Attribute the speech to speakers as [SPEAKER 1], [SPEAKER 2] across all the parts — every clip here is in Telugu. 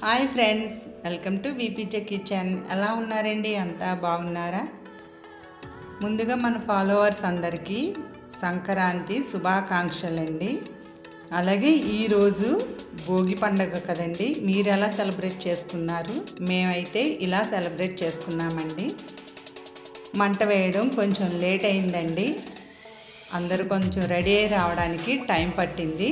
[SPEAKER 1] Hi friends welcome to VPJ kitchen. ఎలా ఉన్నారండి? అంతా బాగున్నారా? ముందుగా మన ఫాలోవర్స్ అందరికీ సంక్రాంతి శుభాకాంక్షలండి. అలాగే ఈరోజు భోగి పండగ కదండి మీరు ఎలా సెలబ్రేట్ చేసుకున్నారు? మేమైతే ఇలా సెలబ్రేట్ చేసుకున్నామండి. మంట వేయడం కొంచెం లేట్ అయిందండి. అందరూ కొంచెం రెడీ అయి రావడానికి టైం పట్టింది.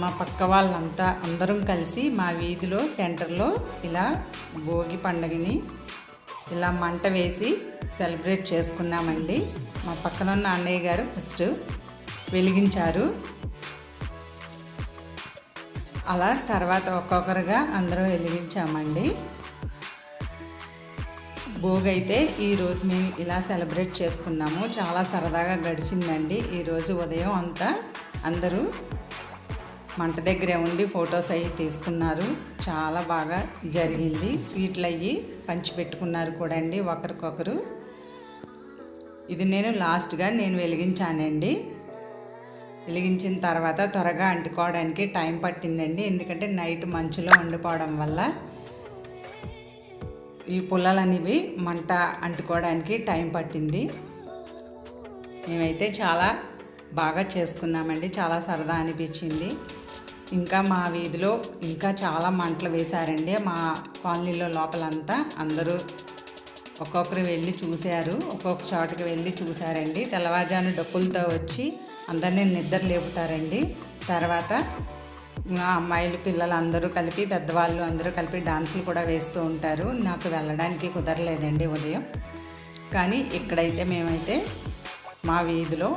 [SPEAKER 1] మా పక్క వాళ్ళంతా అందరం కలిసి మా వీధిలో సెంటర్లో ఇలా భోగి పండుగని ఇలా మంట వేసి సెలబ్రేట్ చేసుకున్నామండి. మా పక్కన ఉన్న అన్నయ్య గారు ఫస్ట్ వెలిగించారు. అలా తర్వాత ఒక్కొక్కరుగా అందరం వెలిగించామండి. భోగి అయితే ఈరోజు మేము ఇలా సెలబ్రేట్ చేసుకున్నాము. చాలా సరదాగా గడిచిందండి. ఈరోజు ఉదయం అంతా అందరూ మంట దగ్గరే ఉండి ఫొటోస్ అవి తీసుకున్నారు. చాలా బాగా జరిగింది. స్వీట్లు అయ్యి పంచిపెట్టుకున్నారు కూడా అండి ఒకరికొకరు. ఇది నేను లాస్ట్గా నేను వెలిగించానండి. వెలిగించిన తర్వాత త్వరగా అంటుకోవడానికి టైం పట్టిందండి. ఎందుకంటే నైట్ మంచులో వండిపోవడం వల్ల ఈ పుల్లలనేవి మంట అంటుకోవడానికి టైం పట్టింది. మేమైతే చాలా బాగా చేసుకున్నామండి. చాలా సరదా అనిపించింది. ఇంకా మా వీధిలో ఇంకా చాలా మంటలు వేశారండి. మా కాలనీలో లోపలంతా అందరూ ఒక్కొక్కరు వెళ్ళి చూశారు ఒక్కొక్క చోటకి వెళ్ళి చూశారండి. తెల్లవారుజాను డప్పులతో వచ్చి అందరినీ నిద్ర లేపుతారండి. తర్వాత అమ్మాయిలు పిల్లలు అందరూ కలిపి పెద్దవాళ్ళు అందరూ కలిపి డాన్సులు కూడా వేస్తూ ఉంటారు. నాకు వెళ్ళడానికి కుదరలేదండి ఉదయం. కానీ ఇక్కడైతే మేమైతే మా వీధిలో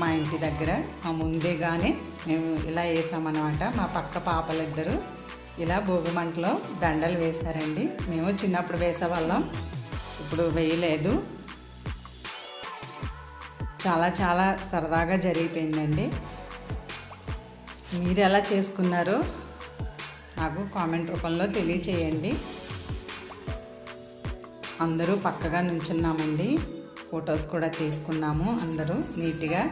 [SPEAKER 1] మా ఇంటి దగ్గర మా ముందేగానే మేము ఇలా వేసామన్నమాట. మా పక్క పాపలిద్దరూ ఇలా భోగి మంటలో దండలు వేశారండి మేము చిన్నప్పుడు వేసేవాళ్ళం. ఇప్పుడు వేయలేదు. చాలా చాలా సరదాగా జరిగిపోయిందండి. మీరు ఎలా చేసుకున్నారు నాకు కామెంట్ రూపంలో తెలియచేయండి. అందరూ పక్కగా నుంచున్నామండి. ఫొటోస్ కూడా తీసుకున్నాము అందరూ నీట్గా.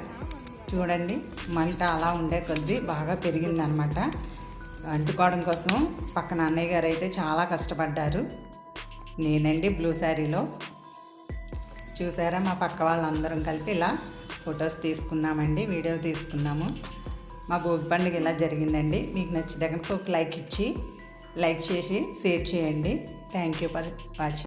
[SPEAKER 1] చూడండి మంట అలా ఉండే కొద్దీ బాగా పెరిగిందనమాట అంటుకోవడం కోసం పక్కన అన్నయ్య గారు అయితే చాలా కష్టపడ్డారు. నేనండి బ్లూ శారీలో. చూసారా మా పక్క వాళ్ళందరం కలిపి ఇలా ఫొటోస్ తీసుకున్నామండి వీడియో తీసుకున్నాము. మా భోగి పండుగ ఇలా జరిగిందండి. మీకు నచ్చిన దగ్గర ఒక లైక్ ఇచ్చి లైక్ చేసి షేర్ చేయండి. Thank you for watching